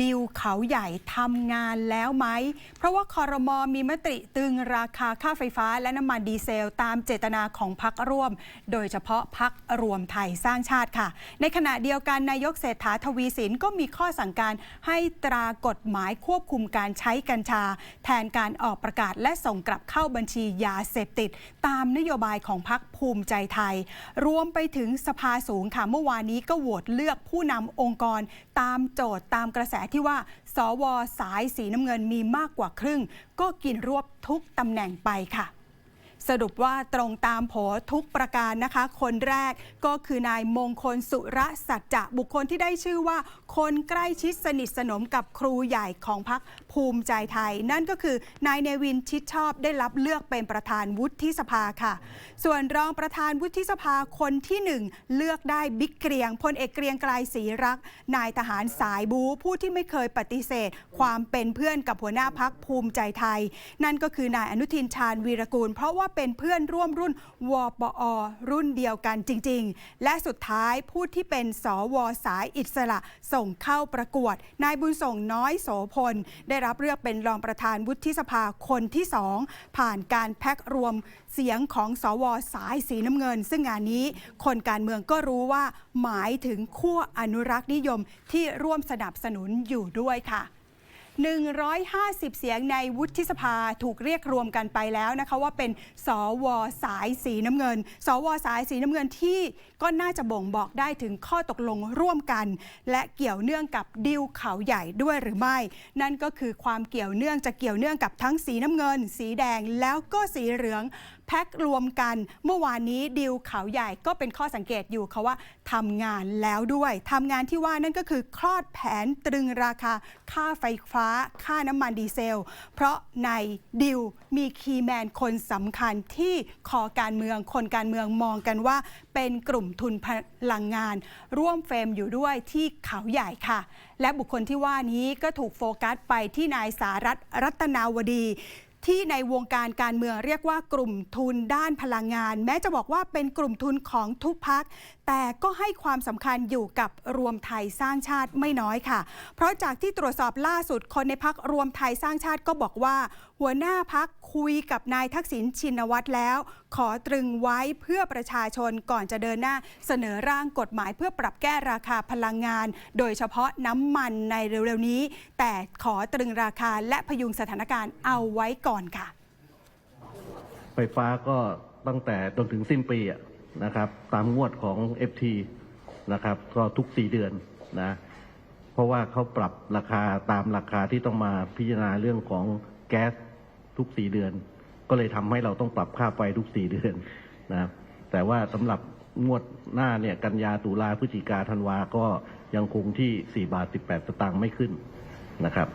ดิวเขาใหญ่ทำงานแล้วไหม เพราะว่าคอรมอมีมติตึงราคาค่าไฟฟ้าและน้ำมันดีเซล ตามเจตนาของพักร่วม โดยเฉพาะพักรวมไทยสร้างชาติค่ะ ในขณะเดียวกันนายกเศรษฐาทวีสินก็มีข้อสั่งการให้ตรากฎหมายควบคุมการใช้กัญชา แทนการออกประกาศและส่งกลับเข้าบัญชียาเสพติด ตามนโยบายของพักภูมิใจไทย รวมไปถึงสภาสูงค่ะเมื่อวานนี้ก็โหวตเลือกผู้นำองค์กร ตามโจทย์ตามกระแสที่ว่า สวสายสีน้ำเงินมีมากกว่าครึ่ง ก็กินรวบทุกตำแหน่งไปค่ะ สรุปว่าตรงตามโผทุกประการนะคะ คนแรกก็คือนายมงคลสุรสัจจะบุคคลที่ได้ชื่อว่า คนใกล้ชิดสนิทสนมกับครูใหญ่ของพักภูมิใจไทย นั่นก็คือนายเนวินชิดชอบได้รับเลือกเป็นประธานวุฒิสภาค่ะ ส่วนรองประธานวุฒิสภาคนที่หนึ่งเลือกได้บิ๊กเกรียงพลเอกเกรียงไกรศรีรัก นายทหารสายบูผู้ที่ไม่เคยปฏิเสธ ความเป็นเพื่อนกับหัวหน้าพักภูมิใจไทย นั่นก็คือนายอนุทินชาญวีรกูล เพราะว่าเป็นเพื่อนร่วมรุ่นวปอ รุ่นเดียวกันจริง ๆ และสุดท้ายผู้ที่เป็นสวสายอิสระส่งเข้าประกวด นายบุญส่งน้อยโสพล ได้รับเลือกเป็นรองประธานวุฒิสภาคนที่สองผ่านการแพ็กรวมเสียงของสวสายสีน้ำเงิน ซึ่งงานนี้คนการเมืองก็รู้ว่าหมายถึงขั้วอนุรักษ์นิยมที่ร่วมสนับสนุนอยู่ด้วยค่ะ 150 เสียงในวุฒิสภาถูกเรียกรวมกันไปแล้วนะคะว่าเป็นสวสายสีน้ำเงิน สวสายสีน้ำเงินที่ก็น่าจะบ่งบอกได้ถึงข้อตกลงร่วมกัน และเกี่ยวเนื่องกับดิวเขาใหญ่ด้วยหรือไม่ นั่นก็คือความเกี่ยวเนื่องจะเกี่ยวเนื่องกับทั้งสีน้ำเงิน สีแดงแล้วก็สีเหลืองแพ็ครวมกัน เมื่อวานนี้ดิวเขาใหญ่ก็เป็นข้อสังเกตอยู่ค่ะว่าทำงานแล้วด้วยทำงานที่ว่านั่นก็คือคลอดแผนตรึงราคาค่าไฟฟ้าค่าน้ำมันดีเซล เพราะในดิวมีคีย์แมนคนสำคัญที่คอการเมืองคนการเมืองมองกันว่า เป็นกลุ่มทุนพลังงาน ร่วมเฟรมอยู่ด้วยที่เขาใหญ่ค่ะ และบุคคลที่ว่านี้ก็ถูกโฟกัสไปที่นายสารัตรัตนาวดีที่ในวงการการเมืองเรียกว่ากลุ่มทุนด้านพลังงาน แม้จะบอกว่าเป็นกลุ่มทุนของทุกพัก แต่ก็ให้ความสำคัญอยู่กับรวมไทยสร้างชาติไม่น้อยค่ะ เพราะจากที่ตรวจสอบล่าสุดคนในพักรวมไทยสร้างชาติก็บอกว่า หัวหน้าพักคุยกับนายทักษิณชินวัตรแล้ว ขอตรึงไว้เพื่อประชาชนก่อนจะเดินหน้า เสนอร่างกฎหมายเพื่อปรับแก้ราคาพลังงาน โดยเฉพาะน้ำมันในเร็วๆนี้ แต่ขอตรึงราคาและพยุงสถานการณ์เอาไว้ก่อนค่ะ ไฟฟ้าก็ตั้งแต่จนถึงสิ้นปีนะครับ ตามงวดของ FT นะครับ ก็ทุก4เดือนนะ เพราะว่าเขาปรับราคาตามราคาที่ต้องมาพิจารณาเรื่องของแก๊สทุก4เดือน ก็เลยทำให้เราต้องปรับค่าไฟทุก4เดือนนะแต่ว่าสำหรับงวดหน้าเนี่ยกันยาตุลาพฤศจิกาธันวาก็ยังคงที่ 4 บาท 18 สตางค์ไม่ขึ้นนะครับ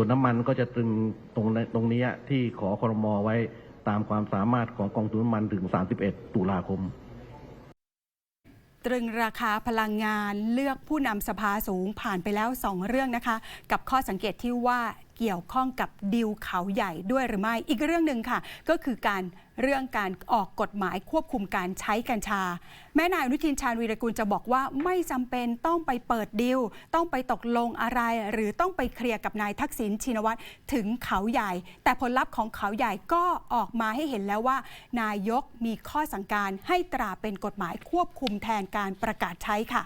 ส่วนน้ำมันก็จะตรึงตรงนตรงเนี้ที่ขอครมอไว้ตามความสามารถของกองทุนน้ำมันถึง 31 ตุลาคม ตรึงราคาพลังงานเลือกผู้นำสภาสูงผ่านไปแล้ว 2 เรื่องนะคะ กับข้อสังเกตที่ว่า เกี่ยวข้องกับดิวเขาใหญ่ด้วยหรือไม่ อีกเรื่องหนึ่งค่ะ ก็คือการเรื่องการออกกฎหมายควบคุมการใช้กัญชา แม้นายอนุทินชาญวีรกุลจะบอกว่าไม่จำเป็นต้องไปเปิดดิวต้องไปตกลงอะไร หรือต้องไปเคลียร์กับนายทักษิณชินวัตรถึงเขาใหญ่ แต่ผลลัพธ์ของเขาใหญ่ก็ออกมาให้เห็นแล้วว่า นายกมีข้อสั่งการให้ตราเป็นกฎหมายควบคุมแทนการประกาศใช้ค่ะ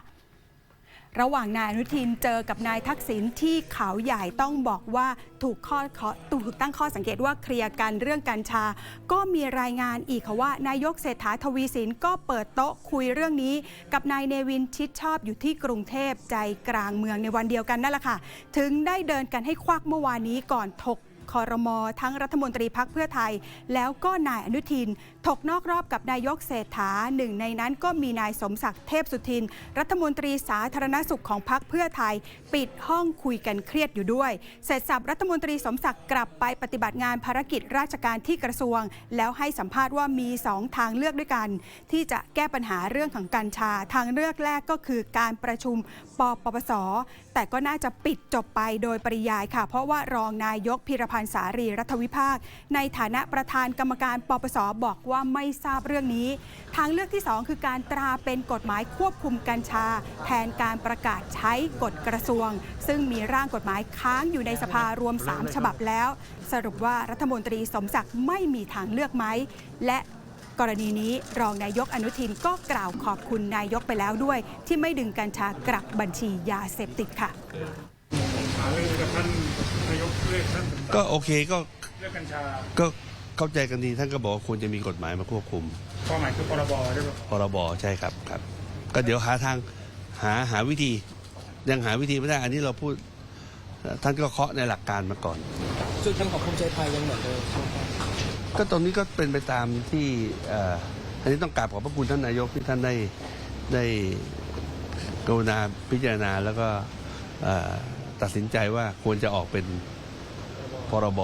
ระหว่างนายอนุทินเจอกับนายทักษิณที่เขาใหญ่ต้องบอกว่าถูกข้อขอถูกตั้งข้อสังเกตว่าเคลียร์กันเรื่องกัญชา ก็มีรายงานอีกค่ะว่านายกเศรษฐาทวีสินก็เปิดโต๊ะคุยเรื่องนี้ กับนายเนวินชิดชอบอยู่ที่กรุงเทพใจกลางเมืองในวันเดียวกันนั่นแหละค่ะ ถึงได้เดินกันให้ควักเมื่อวานนี้ก่อนถก คอรมอทั้งรัฐมนตรีพักเพื่อไทย แล้วก็นายอนุทิน ถกนอกรอบกับนายกเศรษฐาหนึ่งในนั้นก็มีนายสมศักดิ์เทพสุทิน รัฐมนตรีสาธารณสุขของพักเพื่อไทย ปิดห้องคุยกันเครียดอยู่ด้วย เสร็จสับรัฐมนตรีสมศักดิ์กลับไปปฏิบัติงานภารกิจราชการที่กระทรวง แล้วให้สัมภาษณ์ว่ามี 2 ทางเลือกด้วยกัน ที่จะแก้ปัญหาเรื่องของกัญชา ทางเลือกแรกก็คือการประชุมปปปสแต่ก็น่าจะปิดจบไปโดยปริยายค่ะ เพราะว่ารองนายกพิรพันธ์สารีรัฐวิภาค ในฐานะประธานกรรมการปปสบอกว่าไม่ทราบเรื่องนี้ ทางเลือกที่ 2 คือการตราเป็นกฎหมายควบคุมกัญชา แทนการประกาศใช้กฎกระทรวง ซึ่งมีร่างกฎหมายค้างอยู่ในสภารวม 3 ฉบับแล้ว สรุปว่ารัฐมนตรีสมศักดิ์ไม่มีทางเลือกไหม และ กรณีนี้รองนายกอนุทินก็กล่าวขอบคุณนายกไปแล้วด้วย ที่ไม่ดึงกัญชากลับบัญชียาเสพติดค่ะหารือกับท่านนายกเลือกท่านก็โอเคก็เลือกกัญชาก็เข้าใจกันดีท่านก็บอกว่าควรจะมีกฎหมายมาควบคุมความหมายคือพรบใช่ไหมพรบใช่ครับครับ ก็เดี๋ยวหาทางหาหาวิธียังหาวิธีไม่ได้ อันนี้เราพูดท่านก็เคาะในหลักการมาก่อนจุดยืนของภูมิใจไทยยังเหมือนเดิมใช่ไหมครับ ก็ตรงนี้ก็เป็นไปตามที่อันนี้ต้องกราบขอบพระคุณท่านนายกที่ท่านได้ได้กรุณาพิจารณาแล้วก็ตัดสินใจว่าควรจะออกเป็นพรบ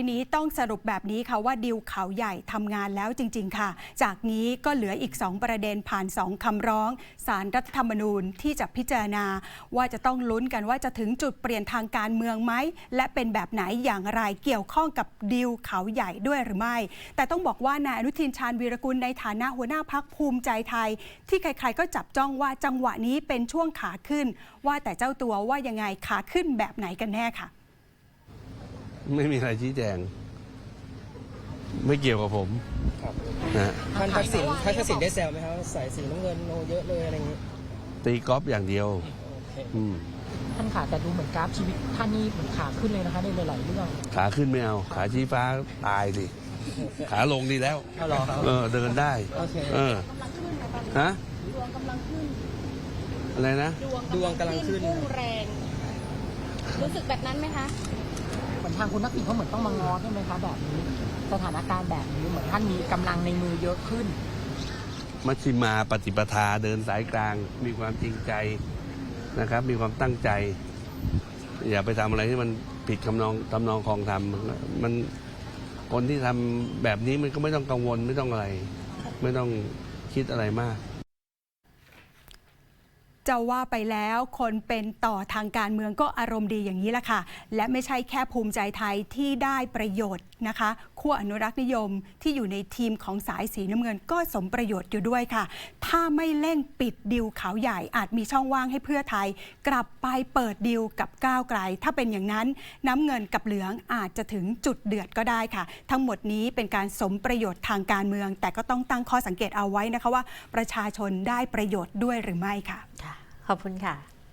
ทีนี้ต้องสรุปแบบนี้ค่ะว่าดิวเขาใหญ่ทำงานแล้วจริง ๆ ค่ะ จากนี้ก็เหลืออีก 2 ประเด็นผ่าน 2คำร้องสารรัฐธรรมนูญที่จะพิจารณา ว่าจะต้องลุ้นกันว่าจะถึงจุดเปลี่ยนทางการเมืองไหม และเป็นแบบไหนอย่างไรเกี่ยวข้องกับดิวเขาใหญ่ด้วยหรือไม่ แต่ต้องบอกว่านายอนุทินชาญวีรกุลในฐานะหัวหน้าพักภูมิใจไทย ที่ใครๆก็จับจ้องว่าจังหวะนี้เป็นช่วงขาขึ้น ว่าแต่เจ้าตัวว่ายังไงขาขึ้นแบบไหนกันแน่ค่ะ ไม่มีอะไรชี้แจง ไม่เกี่ยวกับผมนะฮะท่านทักษิณท่านทักษิณได้แซวไหมครับใส่สีน้ำเงินโนเยอะเลยอะไรอย่างนี้ตีกอล์ฟอย่างเดียว โอเคอืมท่านขาแต่ดูเหมือนกราฟชีวิตท่านนี่เหมือนขาขึ้นเลยนะคะในหลายๆเรื่องขาขึ้นไม่เอา ขาชี้ฟ้าตายดิขาลงดีแล้ว เอาเหรอครับ เออ เดินได้ โอเค เออฮะ ดวงกำลังขึ้น อะไรนะดวงกำลังขึ้น พุ่งแรง รู้สึกแบบนั้นไหมคะเห มือนทางคุณนักบินเขาเหมือนต้องมางอใช่ไหมคะแบบนี้ สถานการณ์แบบนี้เหมือนท่านมีกำลังในมือเยอะขึ้น มัชฌิมาปฏิปทาเดินสายกลาง มีความจริงใจนะครับ มีความตั้งใจ อย่าไปทำอะไรที่มันผิดคำนองทำนองคองธรรมมันคนที่ทำแบบนี้มันก็ไม่ต้องกังวลไม่ต้องอะไร ไม่ต้องคิดอะไรมาก จะว่าไปแล้วคนเป็นต่อทางการเมืองก็อารมณ์ดีอย่างนี้แหละค่ะ และไม่ใช่แค่ภูมิใจไทยที่ได้ประโยชน์นะคะขั้วอนุรักษ์นิยมที่อยู่ในทีมของสายสีน้ำเงินก็สมประโยชน์อยู่ด้วยค่ะ ถ้าไม่เร่งปิดดิวเขาใหญ่อาจมีช่องว่างให้เพื่อไทย กลับไปเปิดดิวกับก้าวไกล ถ้าเป็นอย่างนั้นน้ำเงินกับเหลืองอาจจะถึงจุดเดือดก็ได้ค่ะ ทั้งหมดนี้เป็นการสมประโยชน์ทางการเมือง แต่ก็ต้องตั้งข้อสังเกตเอาไว้นะคะว่า ประชาชนได้ประโยชน์ด้วยหรือไม่ค่ะค่ะขอบคุณค่ะ